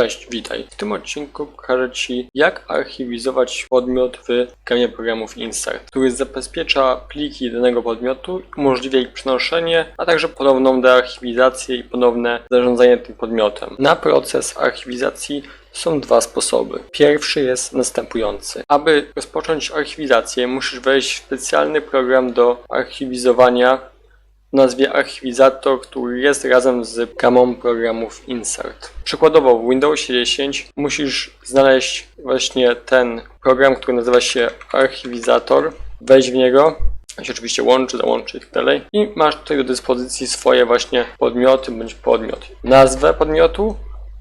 Cześć, witaj. W tym odcinku pokażę Ci, jak archiwizować podmiot w programie programów Insert, który zabezpiecza pliki danego podmiotu, umożliwia ich przenoszenie, a także ponowną dearchiwizację i ponowne zarządzanie tym podmiotem. Na proces archiwizacji są dwa sposoby. Pierwszy jest następujący. Aby rozpocząć archiwizację, musisz wejść w specjalny program do archiwizowania nazwie archiwizator, który jest razem z gamą programów Insert. Przykładowo w Windowsie 10 musisz znaleźć właśnie ten program, który nazywa się archiwizator, wejść w niego, się oczywiście łączy, załączy i tak dalej i masz tutaj do dyspozycji swoje właśnie podmioty bądź podmiot. Nazwę podmiotu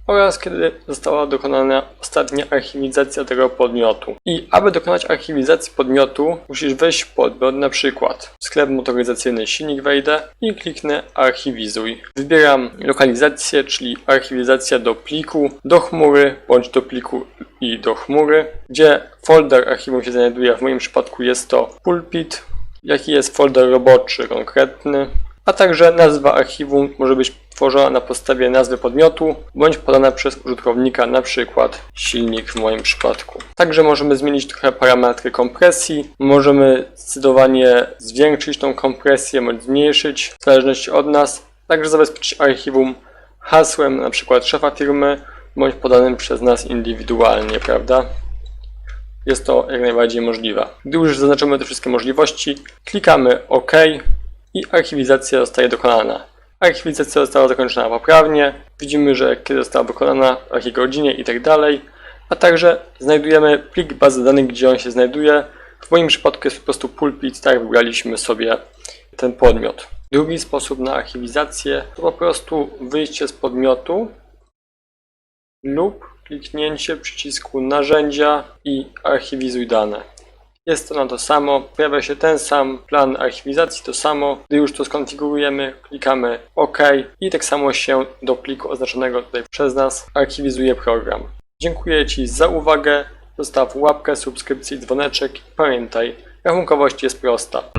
oraz kiedy została dokonana ostatnia archiwizacja tego podmiotu. I aby dokonać archiwizacji podmiotu, musisz wejść w podmiot, na przykład sklep motoryzacyjny silnik wejdę i kliknę archiwizuj. Wybieram lokalizację, czyli archiwizacja do pliku, do chmury, bądź do pliku i do chmury, gdzie folder archiwum się znajduje, w moim przypadku jest to pulpit, jaki jest folder roboczy konkretny, a także nazwa archiwum może być tworzona na podstawie nazwy podmiotu bądź podana przez użytkownika, na przykład silnik w moim przypadku. Także możemy zmienić trochę parametry kompresji, możemy zdecydowanie zwiększyć tą kompresję bądź zmniejszyć w zależności od nas, także zabezpieczyć archiwum hasłem na przykład szefa firmy bądź podanym przez nas indywidualnie, prawda? Jest to jak najbardziej możliwe. Gdy już zaznaczymy te wszystkie możliwości, klikamy OK i archiwizacja zostaje dokonana. Archiwizacja została zakończona poprawnie. Widzimy, że kiedy została wykonana, w jakiej godzinie i tak. A także znajdujemy plik bazy danych, gdzie on się znajduje. W moim przypadku jest po prostu pulpit, tak wybraliśmy sobie ten podmiot. Drugi sposób na archiwizację to po prostu wyjście z podmiotu lub kliknięcie przycisku narzędzia i archiwizuj dane. Jest to na to samo, pojawia się ten sam plan archiwizacji, to samo. Gdy już to skonfigurujemy, klikamy OK i tak samo się do pliku oznaczonego tutaj przez nas archiwizuje program. Dziękuję Ci za uwagę, zostaw łapkę, subskrypcję i dzwoneczek pamiętaj, rachunkowość jest prosta.